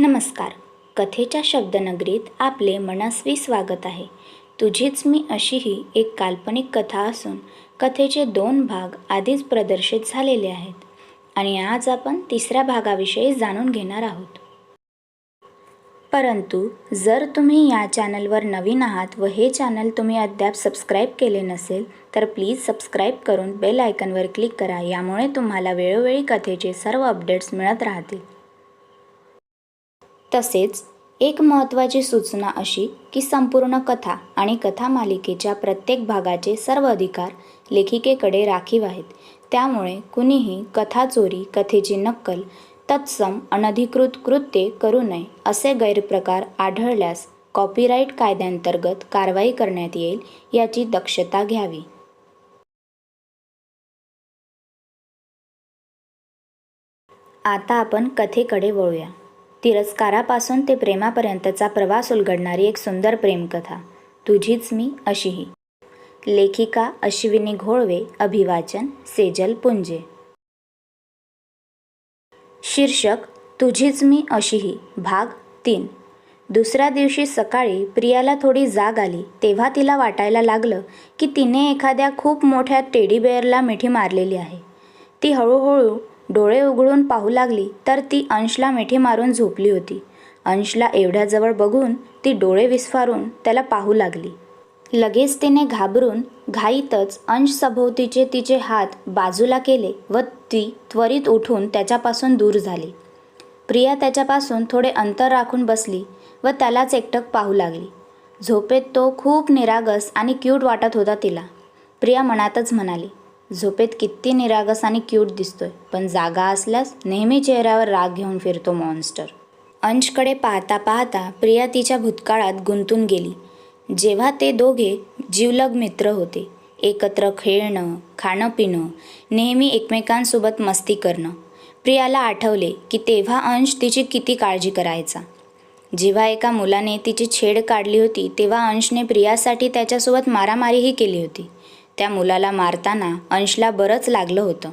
नमस्कार. कथेच्या शब्दनगरीत आपले मनस्वी स्वागत आहे. तुझीच मी अशी ही एक काल्पनिक कथा असून कथेचे दोन भाग आधीच प्रदर्शित झालेले आहेत आणि आज आपण तिसऱ्या भागाविषयी जाणून घेणार आहोत. परंतु जर तुम्ही या चॅनलवर नवीन आहात व हे चॅनल तुम्ही अद्याप सबस्क्राईब केले नसेल तर प्लीज सबस्क्राईब करून बेल आयकनवर क्लिक करा यामुळे तुम्हाला वेळोवेळी कथेचे सर्व अपडेट्स मिळत राहतील. तसेच एक महत्त्वाची सूचना अशी की संपूर्ण कथा आणि कथा मालिकेच्या प्रत्येक भागाचे सर्व अधिकार लेखिकेकडे राखीव आहेत. त्यामुळे कुणीही कथा चोरी कथेची नक्कल तत्सम अनधिकृत कृत्ये करू नये असे गैरप्रकार आढळल्यास कॉपीराईट कायद्यांतर्गत कारवाई करण्यात येईल याची दक्षता घ्यावी. आता आपण कथेकडे वळूया. तिरस्कारापासून ते प्रेमापर्यंतचा प्रवास उलगडणारी एक सुंदर प्रेमकथा. तुझीच मी अशीही. लेखिका अश्विनी घोळवे अभिवाचन सेजल पुंजे. शीर्षक तुझीच मी अशीही भाग तीन. दुसऱ्या दिवशी सकाळी प्रियाला थोडी जाग आली तेव्हा तिला वाटायला लागलं की तिने एखाद्या खूप मोठ्या टेडी बेअरला मिठी मारलेली आहे. ती हळूहळू डोळे उघडून पाहू लागली तर ती अंशला मिठी मारून झोपली होती. अंशला एवढ्याजवळ बघून ती डोळे विस्फारून त्याला पाहू लागली. लगेच तिने घाबरून घाईतच अंश सभोवतीचे तिचे हात बाजूला केले व ती त्वरित उठून त्याच्यापासून दूर झाली. प्रिया त्याच्यापासून थोडे अंतर राखून बसली व त्यालाच एकटक पाहू लागली. झोपेत तो खूप निरागस आणि क्यूट वाटत होता तिला. प्रिया मनातच म्हणाली झोपेत किती निरागस आणि क्यूट दिसतोय पण जागा असल्यास नेहमी चेहऱ्यावर राग घेऊन फिरतो मॉन्स्टर अंशकडे पाहता पाहता प्रिया तिच्या भूतकाळात गुंतून गेली. जेव्हा ते दोघे जीवलग मित्र होते एकत्र खेळणं खाणं पिणं नेहमी एकमेकांसोबत मस्ती करणं प्रियाला आठवले की तेव्हा अंश तिची किती काळजी करायचा. जेव्हा एका मुलाने तिची छेड काढली होती तेव्हा अंशने प्रियासाठी त्याच्यासोबत मारामारीही केली होती. त्या मुलाला मारताना अंशला बरंच लागलं होतं.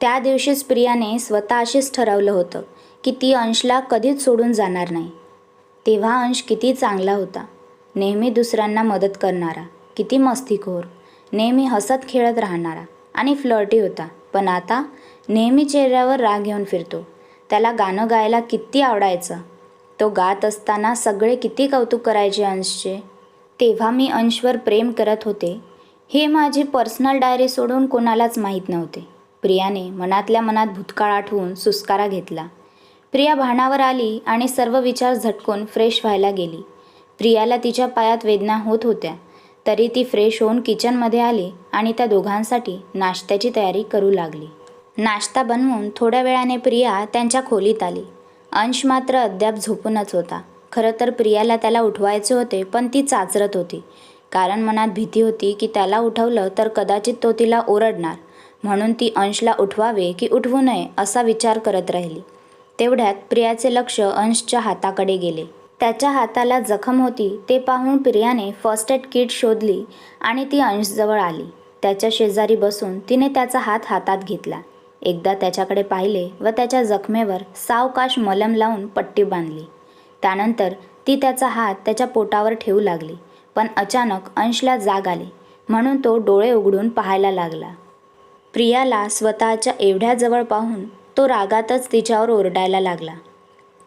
त्या दिवशीच प्रियाने स्वतः अशीच ठरवलं होतं की ती अंशला कधीच सोडून जाणार नाही. तेव्हा अंश किती चांगला होता. नेहमी दुसऱ्यांना मदत करणारा किती मस्तीखोर नेहमी हसत खेळत राहणारा आणि फ्लर्टी होता. पण आता नेहमी चेहऱ्यावर राग घेऊन फिरतो. त्याला गाणं गायला किती आवडायचं. तो गात असताना सगळे किती कौतुक करायचे अंशचे. तेव्हा मी अंशवर प्रेम करत होते. हे माझी पर्सनल डायरी सोडून कोणालाच माहीत नव्हते. प्रियाने मनातल्या मनात भूतकाळ आठवून सुस्कारा घेतला. प्रिया भानावर आली आणि सर्व विचार झटकून फ्रेश व्हायला गेली. प्रियाला तिच्या पायात वेदना होत होत्या. तरी ती फ्रेश होऊन किचनमध्ये आली आणि त्या दोघांसाठी नाश्त्याची तयारी करू लागली. नाश्ता बनवून थोड्या वेळाने प्रिया त्यांच्या खोलीत आली. अंश मात्र अद्याप झोपूनच होता. खरं तर प्रियाला त्याला उठवायचे होते पण ती चाचरत होती. कारण मनात भीती होती की त्याला उठवलं तर कदाचित तो तिला ओरडणार. म्हणून ती अंशला उठवावे की उठवू नये असा विचार करत राहिली. तेवढ्यात प्रियाचे लक्ष अंशच्या हाताकडे गेले. त्याच्या हाताला जखम होती ते पाहून प्रियाने फर्स्ट एड किट शोधली आणि ती अंशजवळ आली. त्याच्या शेजारी बसून तिने त्याचा हात हातात घेतला. एकदा त्याच्याकडे पाहिले व त्याच्या जखमेवर सावकाश मलम लावून पट्टी बांधली. त्यानंतर ती त्याचा हात त्याच्या पोटावर ठेवू लागली. पण अचानक अंशला जाग आली. म्हणून तो डोळे उघडून पाहायला लागला. प्रियाला स्वतःच्या एवढ्या जवळ पाहून तो रागातच तिच्यावर ओरडायला लागला.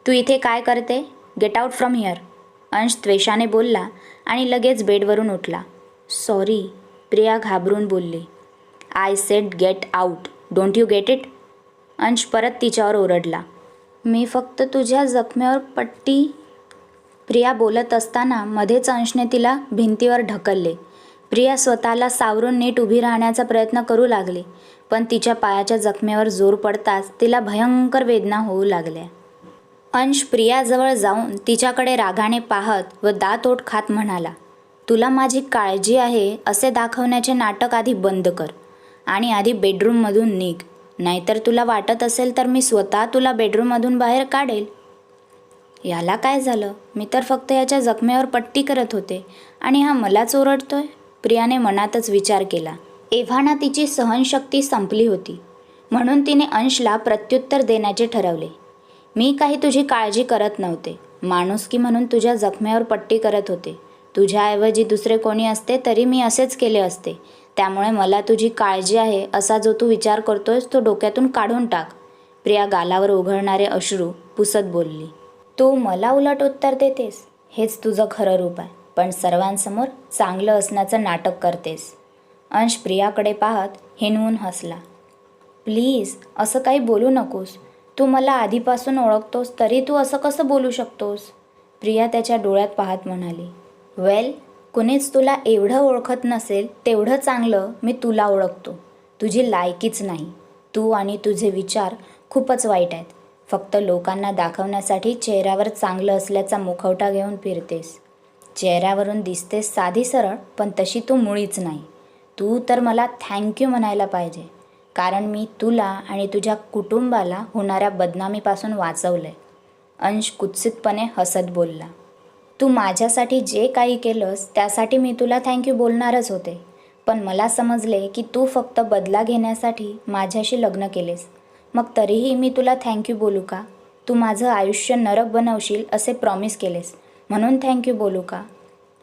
तू इथे काय करते? गेट आउट फ्रॉम हिअर अंश त्वेषाने बोलला आणि लगेच बेडवरून उठला. सॉरी प्रिया घाबरून बोलली. I said get out don't you get it Ansh परत तिच्यावर ओरडला. मी फक्त तुझ्या जखमेवर पट्टी प्रिया बोलत असताना मध्येच अंशने तिला भिंतीवर ढकलले. प्रिया स्वतःला सावरून नीट उभी राहण्याचा प्रयत्न करू लागली पण तिच्या पायाच्या जखमेवर जोर पडताच तिला भयंकर वेदना होऊ लागल्या. अंश प्रियाजवळ जाऊन तिच्याकडे रागाने पाहत व दातोट खात म्हणाला तुला माझी काळजी आहे असे दाखवण्याचे नाटक आधी बंद कर आणि आधी बेडरूममधून निघ. नाहीतर तुला वाटत असेल तर मी स्वतः तुला बेडरूममधून बाहेर काढेल. याला काय झालं? मी तर फक्त याच्या जखमेवर पट्टी करत होते आणि हा मलाच ओरडतोय? प्रियाने मनातच विचार केला. एव्हाना तिची सहनशक्ती संपली होती. म्हणून तिने अंशला प्रत्युत्तर देण्याचे ठरवले. मी काही तुझी काळजी करत नव्हते. माणुसकी म्हणून तुझ्या जखमेवर पट्टी करत होते. तुझ्याऐवजी दुसरे कोणी असते तरी मी असेच केले असते. त्यामुळे मला तुझी काळजी आहे असा जो तू विचार करतोयस तो डोक्यातून काढून टाक. प्रिया गालावर उघडणारे अश्रू पुसत बोलली. तू मला उलट उत्तर देतेस? हेच तुझं खरं रूप आहे. पण सर्वांसमोर चांगलं असण्याचं नाटक करतेस. अंश प्रियाकडे पाहत हिनवून हसला. प्लीज असं काही बोलू नकोस. तू मला आधीपासून ओळखतोस तरी तू असं कसं बोलू शकतोस? प्रिया त्याच्या डोळ्यात पाहत म्हणाली. वेल कुणीच तुला एवढं ओळखत नसेल तेवढं चांगलं मी तुला ओळखतो. तुझी लायकीच नाही. तू आणि तुझे विचार खूपच वाईट आहेत. फक्त लोकांना दाखवण्यासाठी चेहऱ्यावर चांगलं असल्याचा मुखवटा घेऊन फिरतेस. चेहऱ्यावरून दिसतेस साधी सरळ पण तशी तू मुळीच नाही. तू तर मला थँक्यू म्हणायला पाहिजे. कारण मी तुला आणि तुझ्या कुटुंबाला होणाऱ्या बदनामीपासून वाचवलंय. अंश कुत्सितपणे हसत बोलला. तू माझ्यासाठी जे काही केलंस त्यासाठी मी तुला थँक्यू बोलणारच होते. पण मला समजले की तू फक्त बदला घेण्यासाठी माझ्याशी लग्न केलेस. मग तरीही मी तुला थँक्यू बोलू का? तू माझं आयुष्य नरक बनवशील असे प्रॉमिस केलेस. म्हणून थँक्यू बोलू का?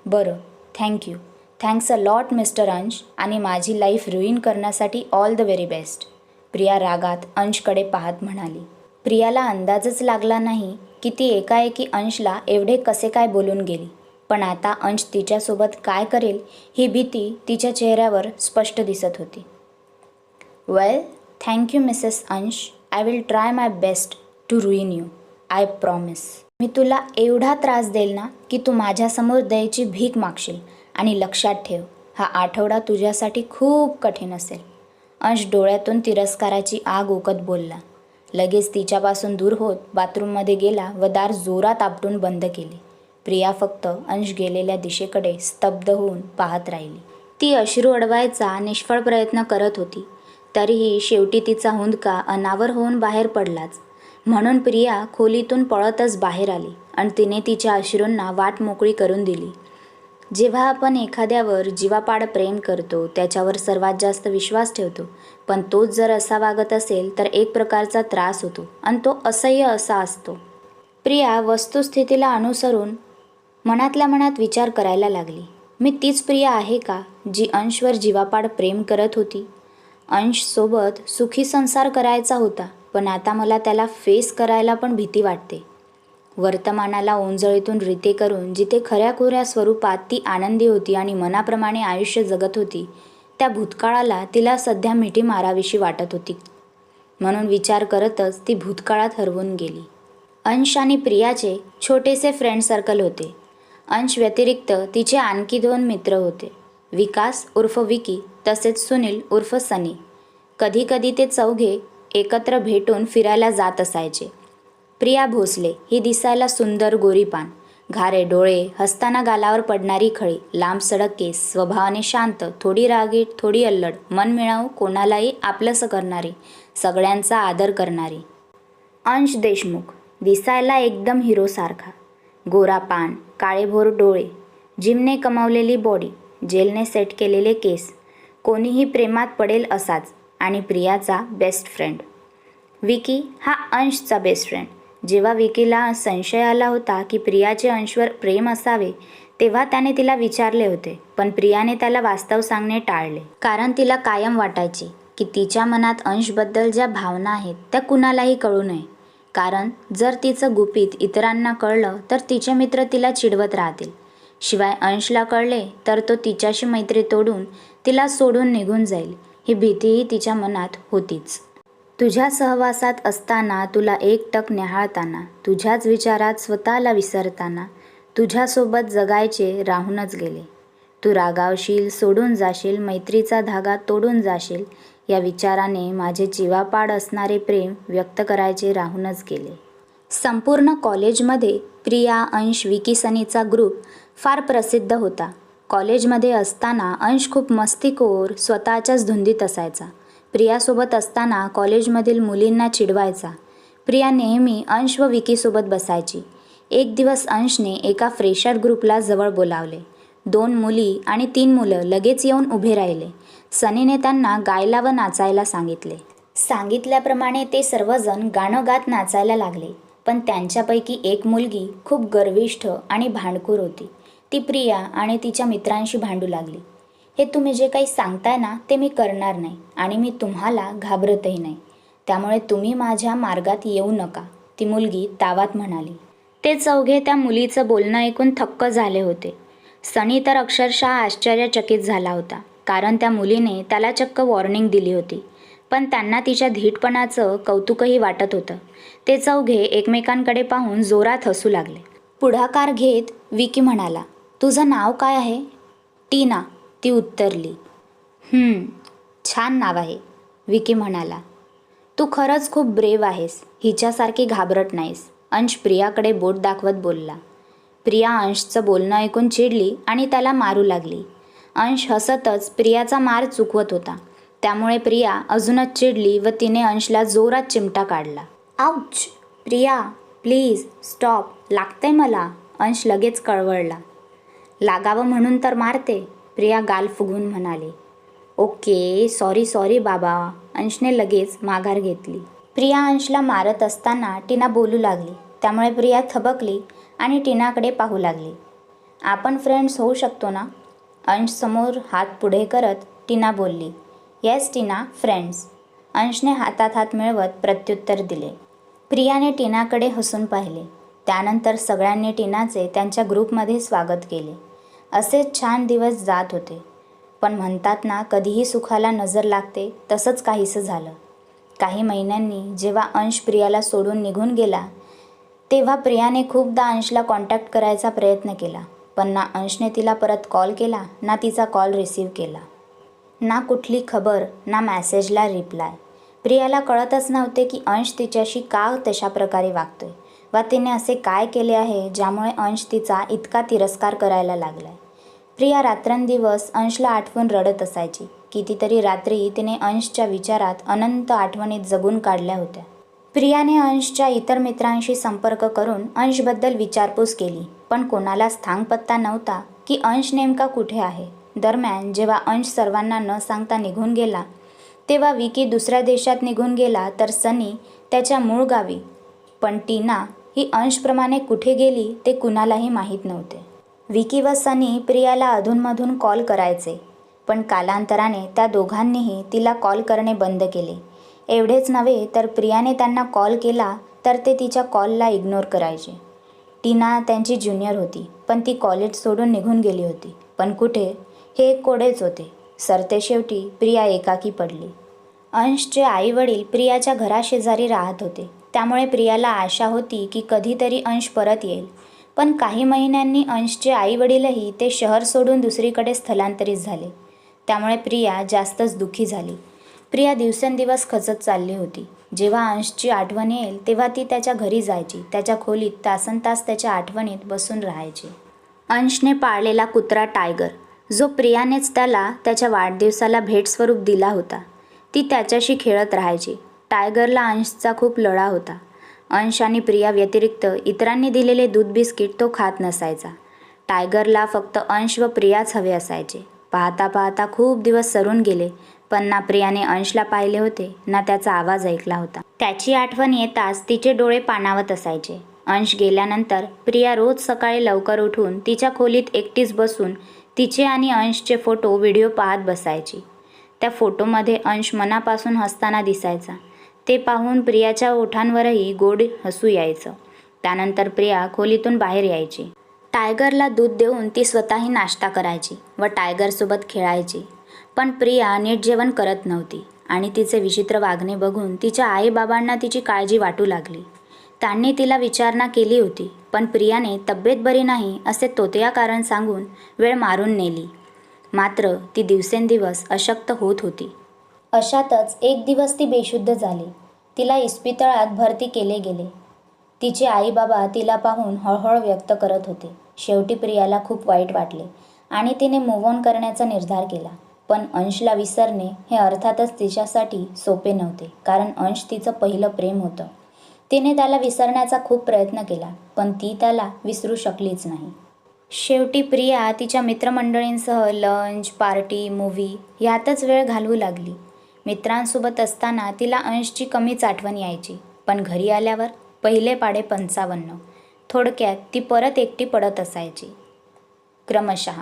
बरं thank you thanks a lot mister Ansh. आणि माझी लाईफ रुईन करण्यासाठी all the very best Priya रागात अंशकडे पाहत म्हणाली. प्रियाला अंदाजच लागला नाही की ती एकाएकी अंशला एवढे कसे काय बोलून गेली. पण आता अंश तिच्यासोबत काय करेल ही भीती तिच्या चेहऱ्यावर स्पष्ट दिसत होती. Well thank you missus Ansh I will try my best to ruin you I promise मी तुला एवढा त्रास देईल ना की तू माझ्यासमोर द्यायची भीक मागशील. आणि लक्षात ठेव हा आठवडा तुझ्यासाठी खूप कठीण असेल. अंश डोळ्यातून तिरस्काराची आग ओकत बोलला. लगेच तिच्यापासून दूर होत बाथरूममध्ये गेला व दार जोरात आपटून बंद केले. प्रिया फक्त अंश गेलेल्या दिशेकडे स्तब्ध होऊन पाहत राहिली. ती अश्रू अडवायचा निष्फळ प्रयत्न करत होती. तरीही शेवटी तिचा हुंदका अनावर होऊन बाहेर पडलाच. म्हणून प्रिया खोलीतून पळतच बाहेर आली आणि तिने तिच्या अश्रूंना वाट मोकळी करून दिली. जेव्हा आपण एखाद्यावर जीवापाड प्रेम करतो त्याच्यावर सर्वात जास्त विश्वास ठेवतो. पण तोच जर असा वागत असेल तर एक प्रकारचा त्रास होतो आणि तो असह्य असा असतो. प्रिया वस्तुस्थितीला अनुसरून मनातल्या मनात विचार करायला लागली. मी तीच प्रिया आहे का जी अंशवर जीवापाड प्रेम करत होती? अंशसोबत सुखी संसार करायचा होता पण आता मला त्याला फेस करायला पण भीती वाटते. वर्तमानाला ओंजळीतून रीते करून जिथे खऱ्याखुऱ्या स्वरूपात ती आनंदी होती आणि मनाप्रमाणे आयुष्य जगत होती त्या भूतकाळाला तिला सध्या मिठी मारावीशी वाटत होती. म्हणून विचार करतच ती भूतकाळात हरवून गेली. अंश आणि प्रियाचे छोटेसे फ्रेंड सर्कल होते. अंश व्यतिरिक्त तिचे आणखी दोन मित्र होते. विकास उर्फ विकी तसेच सुनील उर्फ सनी. कधीकधी ते चौघे एकत्र भेटून फिरायला जात असायचे. प्रिया भोसले ही दिसायला सुंदर गोरीपान. घारे डोळे हसताना गालावर पडणारी खळी लांब सडक केस स्वभावाने शांत थोडी रागीट थोडी अल्लड मन मिळावू कोणालाही आपलंसं करणारी सगळ्यांचा आदर करणारी. अंश देशमुख दिसायला एकदम हिरोसारखा. गोरा पान काळेभोर डोळे जिमने कमावलेली बॉडी जेलने सेट केलेले केस कोणीही प्रेमात पडेल असाच आणि प्रियाचा बेस्ट फ्रेंड विकी हा अंशचा बेस्ट फ्रेंड जेव्हा विकीला संशय आला होता की प्रियाचे अंशवर प्रेम असावे तेव्हा त्याने तिला विचारले होते पण प्रियाने त्याला वास्तव सांगणे टाळले. कारण तिला कायम वाटायचे की तिच्या मनात अंशबद्दल ज्या भावना आहेत त्या कुणालाही कळू नये. कारण जर तिचं गुपित इतरांना कळलं तर तिचे मित्र तिला चिडवत राहतील. शिवाय अंशला कळले तर तो तिच्याशी मैत्री तोडून तिला सोडून निघून जाईल. ही भीतीही तिच्या मनात होतीच. तुझ्या सहवासात असताना तुला एकटक न्याहाळताना तुझ्याच विचारात स्वतःला विसरताना तुझ्यासोबत जगायचे राहूनच गेले. तू रागावशील सोडून जाशील मैत्रीचा धागा तोडून जाशील या विचाराने माझे जीवापाड असणारे प्रेम व्यक्त करायचे राहूनच गेले. संपूर्ण कॉलेजमध्ये प्रिया अंश विकिसनीचा ग्रुप फार प्रसिद्ध होता. कॉलेजमध्ये असताना अंश खूप मस्तीखोर स्वतःच्याच धुंदीत असायचा. प्रियासोबत असताना कॉलेजमधील मुलींना चिडवायचा. प्रिया नेहमी अंश व विकीसोबत बसायची. एक दिवस अंशने एका फ्रेशर ग्रुपला जवळ बोलावले. दोन मुली आणि तीन मुलं लगेच येऊन उभे राहिले. सनीने त्यांना गायला व नाचायला सांगितले. सांगितल्याप्रमाणे ते सर्वजण गाणं गात नाचायला लागले. पण त्यांच्यापैकी एक मुलगी खूप गर्विष्ठ आणि भांडखोर होती. ती प्रिया आणि तिच्या मित्रांशी भांडू लागली. हे तुम्ही जे काही सांगताय ना ते मी करणार नाही आणि मी तुम्हाला घाबरतही नाही. त्यामुळे तुम्ही माझ्या मार्गात येऊ नका ती मुलगी तावात म्हणाली. ते चौघे त्या मुलीचं बोलणं ऐकून थक्क झाले होते. सनी तर अक्षरशः आश्चर्यचकित झाला होता कारण त्या मुलीने त्याला चक्क वॉर्निंग दिली होती. पण त्यांना तिच्या धीटपणाचं कौतुकही वाटत होतं. ते चौघे एकमेकांकडे पाहून जोरात हसू लागले. पुढाकार घेत विकी म्हणाला तुझं नाव काय आहे? टीना ती उत्तरली. छान नाव आहे विकी म्हणाला. तू खरंच खूप ब्रेव आहेस हिच्यासारखी घाबरट नाहीस अंश प्रियाकडे बोट दाखवत बोलला. प्रिया अंशचं बोलणं ऐकून चिडली आणि त्याला मारू लागली. अंश हसतच प्रियाचा मार चुकवत होता. त्यामुळे प्रिया अजूनच चिडली व तिने अंशला जोरात चिमटा काढला. आऊच प्रिया प्लीज स्टॉप लागतंय मला अंश लगेच कळवळला. लागावं म्हणून तर मारते. प्रिया गाल फुगून म्हणाली. ओके सॉरी सॉरी बाबा. अंशने लगेच माघार घेतली. प्रिया अंशला मारत असताना टीना बोलू लागली. त्यामुळे प्रिया थबकली आणि टीनाकडे पाहू लागली. आपण फ्रेंड्स होऊ शकतो ना? अंश समोर हात पुढे करत टीना बोलली. येस टीना फ्रेंड्स अंशने हातात हात मिळवत प्रत्युत्तर दिले. प्रियाने टीनाकडे हसून पाहिले. त्यानंतर सगळ्यांनी टीनाचे त्यांच्या ग्रुपमध्ये स्वागत केले. असे छान दिवस जात होते. पण म्हणतात ना कधीही सुखाला नजर लागते तसंच काहीसं झालं. काही महिन्यांनी जेव्हा अंश प्रियाला सोडून निघून गेला तेव्हा प्रियाने खूपदा अंशला कॉन्टॅक्ट करायचा प्रयत्न केला. पण ना अंशने तिला परत कॉल केला ना तिचा कॉल रिसीव केला. ना कुठली खबर ना मॅसेजला रिप्लाय प्रियाला कळतच नव्हते की अंश तिच्याशी का तशा प्रकारे वागतोय. वा तिने असे काय केले आहे ज्यामुळे अंश तिचा इतका तिरस्कार करायला लागलाय? प्रिया रात्रंदिवस अंशला आठवून रडत असायची. कितीतरी रात्री तिने अंशच्या विचारात अनंत आठवणीत जगून काढल्या होत्या. प्रियाने अंशच्या इतर मित्रांशी संपर्क करून अंशबद्दल विचारपूस केली पण कोणालाच थांगपत्ता नव्हता की अंश नेमका कुठे आहे. दरम्यान जेव्हा अंश सर्वांना न सांगता निघून गेला तेव्हा विकी दुसऱ्या देशात निघून गेला तर सनी त्याच्या मूळ गावी. पण टीना ही अंशप्रमाणे कुठे गेली ते कुणालाही माहीत नव्हते. विकी व सनी प्रियाला अधूनमधून कॉल करायचे पण कालांतराने त्या दोघांनीही तिला कॉल करणे बंद केले. एवढेच नव्हे तर प्रियाने त्यांना कॉल केला तर ते तिच्या कॉलला इग्नोर करायचे. टीना त्यांची ज्युनियर होती पण ती कॉलेज सोडून निघून गेली होती. पण कुठे? हे एक कोडेच होते. सरते शेवटी प्रिया एकाकी पडली. अंशचे आईवडील प्रियाच्या घराशेजारी राहत होते. त्यामुळे प्रियाला आशा होती की कधीतरी अंश परत येईल. पण काही महिन्यांनी अंशचे आईवडीलही ते शहर सोडून दुसरीकडे स्थलांतरित झाले. त्यामुळे प्रिया जास्तच दुःखी झाली. प्रिया दिवसेंदिवस खचत चालली होती. जेव्हा अंशची आठवण येईल तेव्हा ती त्याच्या घरी जायची. त्याच्या खोलीत तासन तास त्याच्या आठवणीत बसून राहायची. अंशने पाळलेला कुत्रा टायगर जो प्रियानेच त्याला त्याच्या वाढदिवसाला भेटस्वरूप दिला होता. ती त्याच्याशी खेळत राहायची. टायगरला अंशचा खूप लळा होता. अंश आणि प्रिया व्यतिरिक्त इतरांनी दिलेले दूध बिस्किट तो खात नसायचा. टायगरला फक्त अंश व प्रियाच हवे असायचे. पाहता पाहता खूप दिवस सरून गेले पण ना प्रियाने अंशला पाहिले होते ना त्याचा आवाज ऐकला होता. त्याची आठवण येताच तिचे डोळे पाणावत असायचे. अंश गेल्यानंतर प्रिया रोज सकाळी लवकर उठून तिच्या खोलीत एकटीच बसून तिचे आणि अंशचे फोटो व्हिडिओ पाहत बसायची. त्या फोटोमध्ये अंश मनापासून हसताना दिसायचा. ते पाहून प्रियाच्या ओठांवरही गोड हसू यायचं. त्यानंतर प्रिया खोलीतून बाहेर यायची. टायगरला दूध देऊन ती स्वतःही नाश्ता करायची व टायगरसोबत खेळायची. पण प्रिया नीट जेवण करत नव्हती आणि तिचे विचित्र वागणे बघून तिच्या आईबाबांना तिची काळजी वाटू लागली. त्यांनी तिला विचारणा केली होती पण प्रियाने तब्येत बरी नाही असे तोतया कारण सांगून वेळ मारून नेली. मात्र ती दिवसेंदिवस अशक्त होत होती. अशातच एक दिवस ती बेशुद्ध झाली. तिला इस्पितळात भरती केले गेले. तिचे आईबाबा तिला पाहून हळहळ व्यक्त करत होते. शेवटी प्रियाला खूप वाईट वाटले आणि तिने मूव ऑन करण्याचा निर्धार केला. पण अंशला विसरणे हे अर्थातच तिच्यासाठी सोपे नव्हते कारण अंश तिचं पहिलं प्रेम होतं. तिने त्याला विसरण्याचा खूप प्रयत्न केला पण ती त्याला विसरू शकलीच नाही. शेवटी प्रिया तिच्या मित्रमंडळींसह लंच पार्टी मूव्ही यातच वेळ घालवू लागली. मित्रांसोबत असताना तिला अंशची कमीच आठवण यायची. पण घरी आल्यावर पहिले पाडे पंचावन्न. थोडक्यात ती परत एकटी पडत असायची. क्रमशः.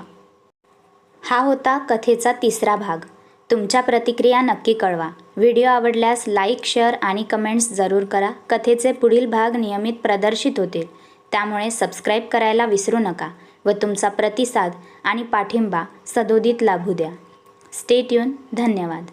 हा होता कथेचा तिसरा भाग. तुमच्या प्रतिक्रिया नक्की कळवा. व्हिडिओ आवडल्यास लाईक शेअर आणि कमेंट्स जरूर करा. कथेचे पुढील भाग नियमित प्रदर्शित होतील. त्यामुळे सबस्क्राईब करायला विसरू नका व तुमचा प्रतिसाद आणि पाठिंबा सदोदित लाभू द्या. स्टे ट्यून धन्यवाद.